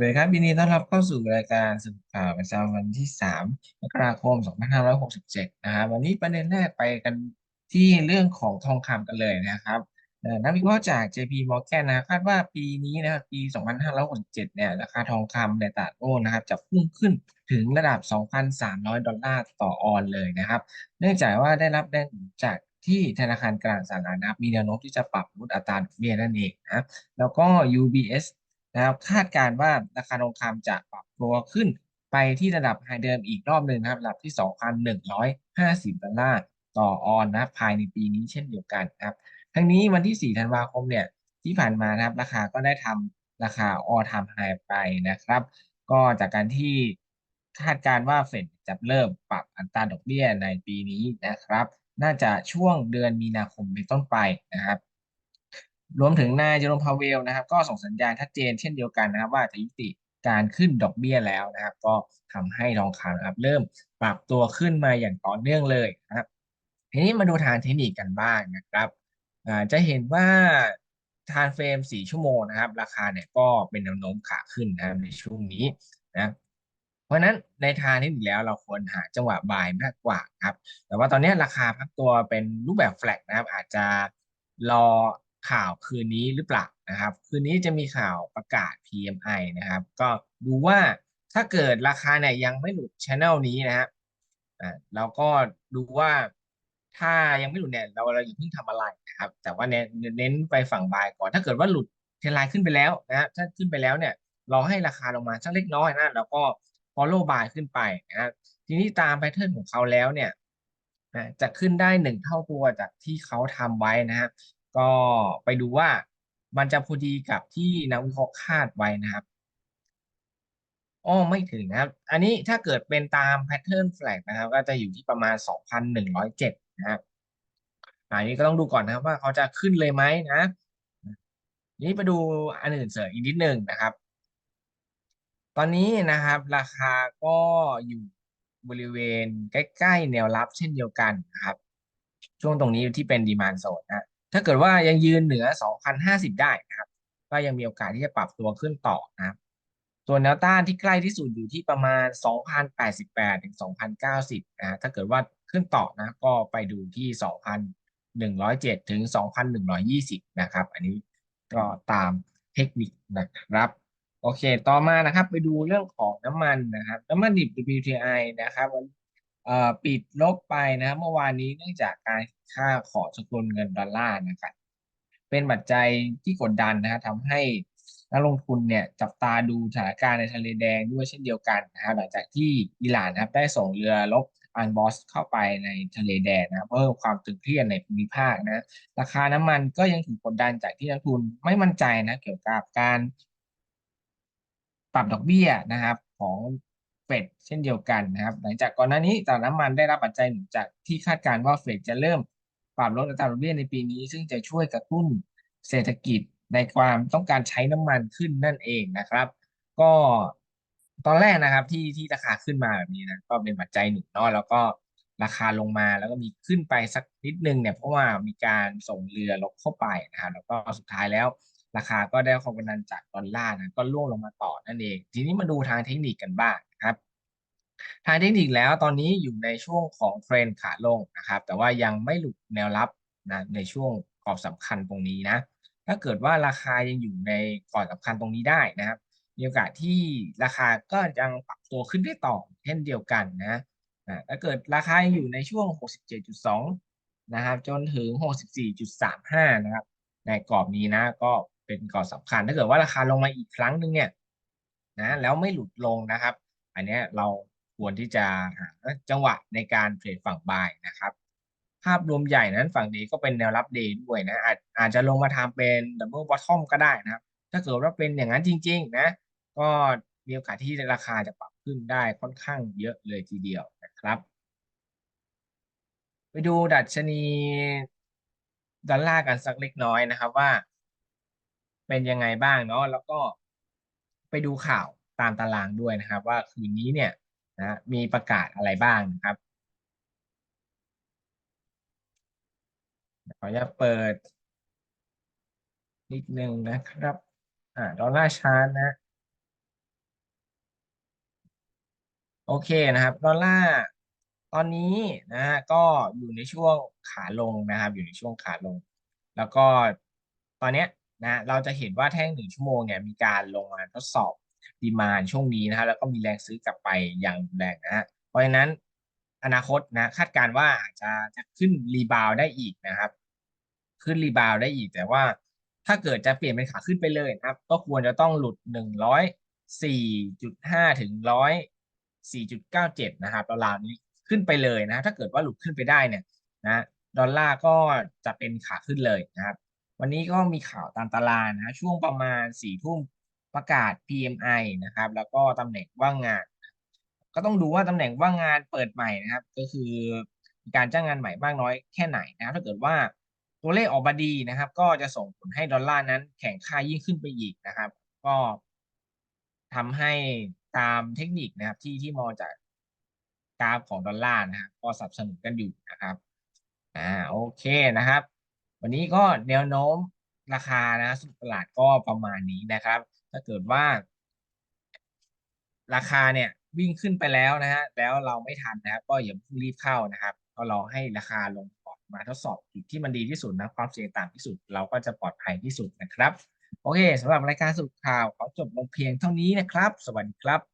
วัสดีครับยินดีต้อนรับเข้าสู่รายการสรุข่าวประจำวันที่สามกราคม 2567 นะครับวันนี้ประเด็นแรกไปกันที่เรื่องของทองคำกันเลยนะครับนักวิเคราะห์จาก JP Morgan นะคาดว่าปีนี้นะครับปี 2567 เนี่ยราคาทองคำในตลาดโลกนะครับจะพุ่งขึ้นถึงระดับ 2,300 ดอลลาร์ต่อออนเลยนะครับ เนื่องจากว่าได้รับแรงหนุนจากที่ธนาคารกลางสหรัฐมีแนวโน้มที่จะปรับลดอัตราดอกเบี้ยนั่นเองนะแล้วก็ UBS นะครับคาดการ์ว่าราคาทองคำจะปรับตัวขึ้นไปที่ระดับไฮเดิมอีกรอบหนึ่งนะครับระดับที่ 2,150 ดอลลาร์ต่อออนนะภายในปีนี้เช่นเดียวกันนะครับทั้งนี้วันที่ 4 ธันวาคมเนี่ยที่ผ่านมานะครับราคาก็ได้ทำราคาออทามไฮไปนะครับ ก็จากการที่คาดการ์ว่าเฟดจะเริ่มปรับอัตราดอกเบี้ยในปีนี้นะครับ น่าจะช่วงเดือนมีนาคมเป็นต้นไปนะครับ รวมถึงนายเจอร์มพาเวลนะครับ ก็ส่งสัญญาณชัดเจนเช่นเดียวกันนะครับ ว่าจะยุติการขึ้นดอกเบี้ยแล้วนะครับ ก็ทำให้ทองคำนะครับ เริ่มปรับตัวขึ้นมาอย่างต่อเนื่องเลยนะครับ ทีนี้มาดูทางเทคนิคกันบ้างนะครับจะเห็นว่าทานเฟรม 4 ชั่วโมงนะครับ ราคาเนี่ยก็เป็นแนวโน้มขาขึ้นนะครับในช่วงนี้นะเพราะฉะนั้นในทางเทคนิคแล้วเราควรหาจังหวะบายมากกว่าครับ แต่ว่าตอนนี้ราคาพักตัวเป็นรูปแบบแฟลกนะครับ อาจจะรอ ข่าวคืนนี้หรือเปล่านะครับ คืนนี้จะมีข่าวประกาศ PMI นะครับ ก็ดูว่าถ้าเกิดราคาเนี่ยยังไม่หลุดช anel นี้นะครับอ่าเราก็ดูว่าถ้ายังไม่หลุดเนี่ยเราเราอย่าเพิ่งทำอะไรนะครับ แต่ว่าเน้นเน้นไปฝั่งบายก่อนถ้าเกิดว่าหลุดเทรนไลน์ขึ้นไปแล้วนะถ้าขึ้นไปแล้วเนี่ยรอให้ราคาลงมาสักเล็กน้อยนะแล้วก็ follow buy ขึ้นไปนะครับทีนี้ตามแพทเทิร์นของเขาแล้วเนี่ยจะขึ้นได้หนึ่งเท่าตัวจากที่เขาทำไว้นะครับ ก็ไปดูว่ามันจะพอดีกับที่นักวิเคราะห์คาดไว้นะครับอ้อไม่ถึงนะครับ อันนี้ถ้าเกิดเป็นตามแพทเทิร์นแฟลกนะครับ ก็จะอยู่ที่ประมาณ 2,107 นะครับอันนี้ก็ต้องดูก่อนนะครับว่าเขาจะขึ้นเลยไหมนะนี้ไปดูอันอื่นเสริมอีกนิดหนึ่งนะครับ ตอนนี้นะครับ ราคาก็อยู่บริเวณใกล้ ๆ แนวรับเช่นเดียวกันนะครับ ช่วงตรงนี้ที่เป็นดีมานโซนนะ ถ้าเกิดว่ายังยืนเหนือ 2,050 ได้นะครับ ก็ยังมีโอกาสที่จะปรับตัวขึ้นต่อนะครับ ส่วนแนวต้านที่ใกล้ที่สุดอยู่ที่ประมาณ 2,088 ถึง 2,090 นะถ้าเกิดว่าขึ้นต่อนะก็ไปดูที่ 2,107 ถึง 2,120 นะครับ อันนี้ก็ตามเทคนิคนะครับ โอเค ต่อมานะครับ ไปดูเรื่องของน้ำมันนะครับ น้ำมันดิบ WTI นะครับ ปิดลบไปนะครับเมื่อวานนี้เนื่องจากการค่าขอสกุลเงินดอลลาร์นะครับเป็นปัจจัยที่กดดันนะครับทำให้นักลงทุนเนี่ยจับตาดูสถานการณ์ในทะเลแดงด้วยเช่นเดียวกันนะครับหลังจากที่อิหร่านนะครับได้ส่งเรือรบอันบอสเข้าไปในทะเลแดงนะครับเพิ่มความตึงเครียดในภูมิภาคนะราคาน้ำมันก็ยังถูกกดดันจากที่นักทุนไม่มั่นใจนะเกี่ยวกับการปรับดอกเบี้ยนะครับของ เฟดเช่นเดียวกันนะครับ หลังจากก่อนหน้านี้ตลาดน้ำมันได้รับปัจจัยหนุนจากที่คาดการณ์ว่าเฟดจะเริ่มปรับลดอัตราดอกเบี้ยในปีนี้ ซึ่งจะช่วยกระตุ้นเศรษฐกิจในความต้องการใช้น้ำมันขึ้นนั่นเองนะครับ ก็ตอนแรกนะครับที่ที่ราคาขึ้นมาแบบนี้นะก็เป็นปัจจัยหนุนเนาะแล้วก็ราคาลงมาแล้วก็มีขึ้นไปสักนิดนึงเนี่ยเพราะว่ามีการส่งเรือลบเข้าไปนะครับแล้วก็สุดท้ายแล้ว ราคาก็ได้ความกดดันจากดอลลาร์นะก็ร่วงลงมาต่อนั่นเอง ทีนี้มาดูทางเทคนิคกันบ้างครับ ทางเทคนิคแล้วตอนนี้อยู่ในช่วงของเทรนขาลงนะครับ แต่ว่ายังไม่หลุดแนวรับนะในช่วงกรอบสำคัญตรงนี้นะ ถ้าเกิดว่าราคายังอยู่ในกรอบสำคัญตรงนี้ได้นะครับ มีโอกาสที่ราคาก็ยังปรับตัวขึ้นได้ต่อเช่นเดียวกันนะถ้าเกิดราคายังอยู่ในช่วง 67.2 นะครับ จนถึง 64.35 นะครับ ในกรอบนี้นะก็ เป็นกรอบสำคัญ ถ้าเกิดว่าราคาลงมาอีกครั้งหนึ่งเนี่ยนะแล้วไม่หลุดลงนะครับ อันนี้เราควรที่จะหาจังหวะในการเทรดฝั่งบายนะครับ ภาพรวมใหญ่นั้นฝั่งเดย์ก็เป็นแนวรับเดย์ด้วยนะอาจอาจจะลงมาทำเป็นดับเบิลบอททอมก็ได้นะครับ ถ้าเกิดว่าเป็นอย่างนั้นจริง ๆ นะ ก็มีโอกาสที่ราคาจะปรับขึ้นได้ค่อนข้างเยอะเลยทีเดียวนะครับ ไปดูดัชนีดอลลาร์กันสักเล็กน้อยนะครับว่า เป็นยังไงบ้างเนาะแล้วก็ไปดูข่าวตามตารางด้วยนะครับ ว่าคืนนี้เนี่ยนะมีประกาศอะไรบ้างนะครับขอจะเปิด นิดนึงนะครับ อ่าดอลลาร์ชาร์ตนะ โอเคนะครับ ดอลลาร์ตอนนี้นะฮะก็อยู่ในช่วงขาลงนะครับ อยู่ในช่วงขาลง แล้วก็ตอนเนี้ย นะเราจะเห็นว่าแท่งหนึ่งชั่วโมงเนี่ยมีการลงมาทดสอบดีมานช่วงนี้นะฮะแล้วก็มีแรงซื้อกลับไปอย่างแรงนะฮะเพราะฉะนั้นอนาคตนะคาดการณ์ว่าอาจจะจะขึ้นรีบาวได้อีกนะครับ ขึ้นรีบาวได้อีกแต่ว่าถ้าเกิดจะเปลี่ยนเป็นขาขึ้นไปเลยนะครับ ก็ควรจะต้องหลุดหนึ่งร้อยสี่จุดห้าถึงร้อยสี่จุดเก้าเจ็ดนะครับราวๆนี้ขึ้นไปเลยนะถ้าเกิดว่าหลุดขึ้นไปได้เนี่ยนะดอลลาร์ก็จะเป็นขาขึ้นเลยนะครับ วันนี้ก็มีข่าวตามตารางนะช่วงประมาณสี่ทุ่มประกาศ PMI นะครับ แล้วก็ตำแหน่งว่างงาน ก็ต้องดูว่าตำแหน่งว่างงานเปิดใหม่นะครับ ก็คือการจ้างงานใหม่มากน้อยแค่ไหนนะครับ ถ้าเกิดว่าตัวเลขออกมาดีนะครับ ก็จะส่งผลให้ดอลลาร์นั้นแข็งค่ายิ่งขึ้นไปอีกนะครับ ก็ทำให้ตามเทคนิคนะครับ ที่ที่มองจากกราฟของดอลลาร์นะครับก็สนับสนุนกันอยู่นะครับอ่าโอเคนะครับ วันนี้ก็แนวโน้มราคานะสุดตลาดก็ประมาณนี้นะครับ ถ้าเกิดว่า ราคาเนี่ยวิ่งขึ้นไปแล้วนะฮะแล้วเราไม่ทันนะครับ ก็อย่าเพิ่งรีบเข้านะครับ ก็รอให้ราคาลงก่อนมาทดสอบจุดที่มันดีที่สุดนะความเสี่ยงต่ำที่สุดเราก็จะปลอดภัยที่สุดนะครับ โอเคสำหรับรายการสรุปข่าวขอจบลงเพียงเท่านี้นะครับ สวัสดีครับ